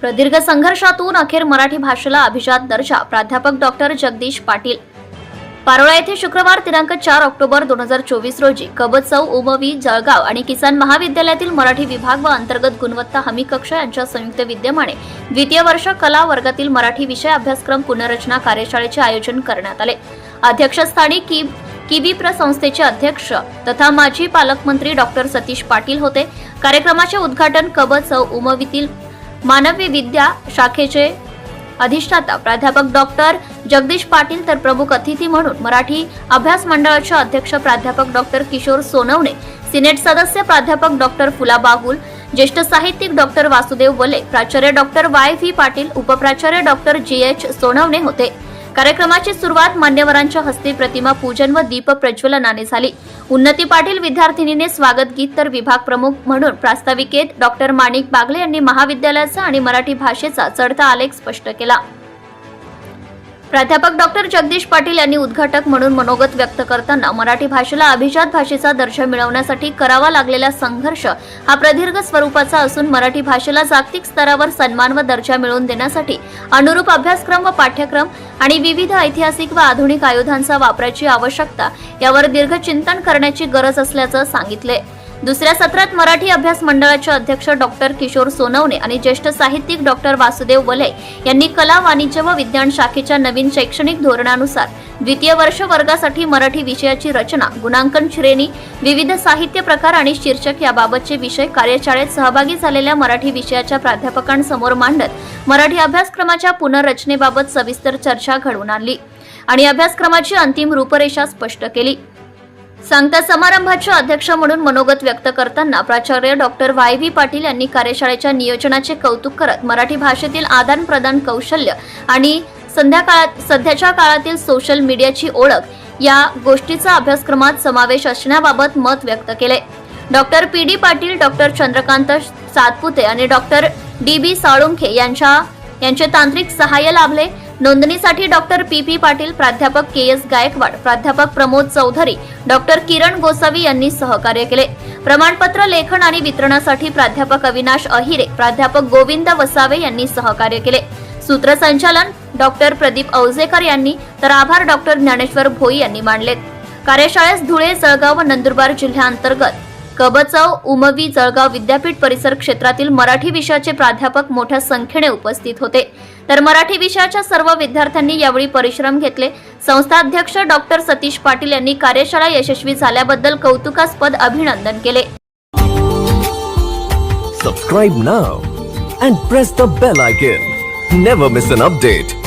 प्रदीर्घ संघर्षातून अखेर मराठी भाषेला अभिजात दर्जा. प्राध्यापक डॉक्टर जगदीश पाटील. पारोळा येथे शुक्रवार दिनांक चार ऑक्टोबर दोन हजार चोवीस रोजी कबत चौ उमवी जळगाव आणि किसान महाविद्यालयातील मराठी विभाग व अंतर्गत गुणवत्ता हमी कक्ष यांच्या संयुक्त विद्यमाने द्वितीय वर्ष कला वर्गातील मराठी विषय अभ्यासक्रम पुनर्रचना कार्यशाळेचे आयोजन करण्यात आले. अध्यक्षस्थानी की किबी संस्थेचे अध्यक्ष तथा माजी पालकमंत्री डॉक्टर सतीश पाटील होते. कार्यक्रमाचे उद्घाटन कबत चौ उमवीतील मानवी विद्या शाखेचे अधिष्ठाता प्राध्यापक डॉक्टर जगदीश पाटील तर प्रमुख अतिथी म्हणून मराठी अभ्यास मंडळाचे अध्यक्ष प्राध्यापक डॉक्टर किशोर सोनवणे सिनेट सदस्य प्राध्यापक डॉक्टर फुला बागुल ज्येष्ठ साहित्यिक डॉक्टर वासुदेव वले प्राचार्य डॉक्टर वाय व्ही पाटील उपप्राचार्य डॉक्टर जी एच सोनवणे होते. कार्यक्रमाची सुरुवात मान्यवरांच्या हस्ते प्रतिमा पूजन व दीप प्रज्वलनाने झाली. उन्नती पाटील विद्यार्थिनीने स्वागत गीत तर विभाग प्रमुख म्हणून प्रास्ताविकेत डॉक्टर माणिक बागले यांनी महाविद्यालयाचा आणि मराठी भाषेचा चढता आलेख स्पष्ट केला. प्राध्यापक डॉक्टर जगदीश पाटील यांनी उद्घाटक म्हणून मनोगत व्यक्त करताना मराठी भाषेला अभिजात भाषेचा दर्जा मिळवण्यासाठी करावा लागलेला संघर्ष हा प्रदीर्घ स्वरूपाचा असून मराठी भाषेला जागतिक स्तरावर सन्मान व दर्जा मिळवून देण्यासाठी अनुरूप अभ्यासक्रम व पाठ्यक्रम आणि विविध ऐतिहासिक व आधुनिक आयुधांचा वापराची आवश्यकता यावर दीर्घ चिंतन करण्याची गरज असल्याचं सांगितलं दुसऱ्या सत्रात मराठी अभ्यास मंडळाचे अध्यक्ष डॉक्टर किशोर सोनवणे आणि ज्येष्ठ साहित्यिक डॉक्टर वासुदेव वले यांनी कला वाणिज्य व विज्ञान शाखेच्या नवीन शैक्षणिक धोरणानुसार द्वितीय वर्ष वर्गासाठी मराठी विषयाची रचना गुणांकन श्रेणी विविध साहित्य प्रकार आणि शीर्षक याबाबतचे विषय कार्यशाळेत सहभागी झालेल्या मराठी विषयाच्या प्राध्यापकांसमोर मांडत मराठी अभ्यासक्रमाच्या पुनर्रचनेबाबत सविस्तर चर्चा घडवून आणली आणि अभ्यासक्रमाची अंतिम रूपरेषा स्पष्ट केली. सांगता समारंभाचे अध्यक्ष म्हणून मनोगत व्यक्त करताना प्राचार्य डॉक्टर वाय व्ही पाटील यांनी कार्यशाळेच्या नियोजनाचे कौतुक करत मराठी भाषेतील आदान प्रदान कौशल्य आणि संध्याकाळात सध्याच्या काळातील सोशल मीडियाची ओळख या गोष्टीचा अभ्यासक्रमात समावेश असण्याबाबत मत व्यक्त केले. Doctor P D Patil doctor Chandrakant Satpute आणि डॉक्टर डी बी साळुंखे यांच्या यांचे तांत्रिक सहाय्य लाभले. नोंदणीसाठी डॉक्टर पी पी पाटील प्राध्यापक के एस गायकवाड प्राध्यापक प्रमोद चौधरी डॉक्टर किरण गोसावी यांनी सहकार्य केले. प्रमाणपत्र लेखन आणि वितरणासाठी प्राध्यापक अविनाश अहिरे प्राध्यापक गोविंद वसावे यांनी सहकार्य केले. सूत्रसंचालन डॉक्टर प्रदीप औजेकर यांनी तर आभार डॉक्टर ज्ञानेश्वर भोई यांनी मांडलेत कार्यशाळेस धुळे जळगाव व नंदुरबार जिल्ह्यांतर्गत कबचव उमवी जळगाव विद्यापीठ परिसर क्षेत्रातील मराठी विषयाचे प्राध्यापक मोठ्या संख्येने उपस्थित होते. तर मराठी विषयाच्या सर्व विद्यार्थ्यांनी यावेळी परिश्रम घेतले. संस्थाध्यक्ष डॉक्टर सतीश पाटील यांनी कार्यशाळा यशस्वी झाल्याबद्दल कौतुकास्पद अभिनंदन केले. Subscribe now and press the bell icon never miss an update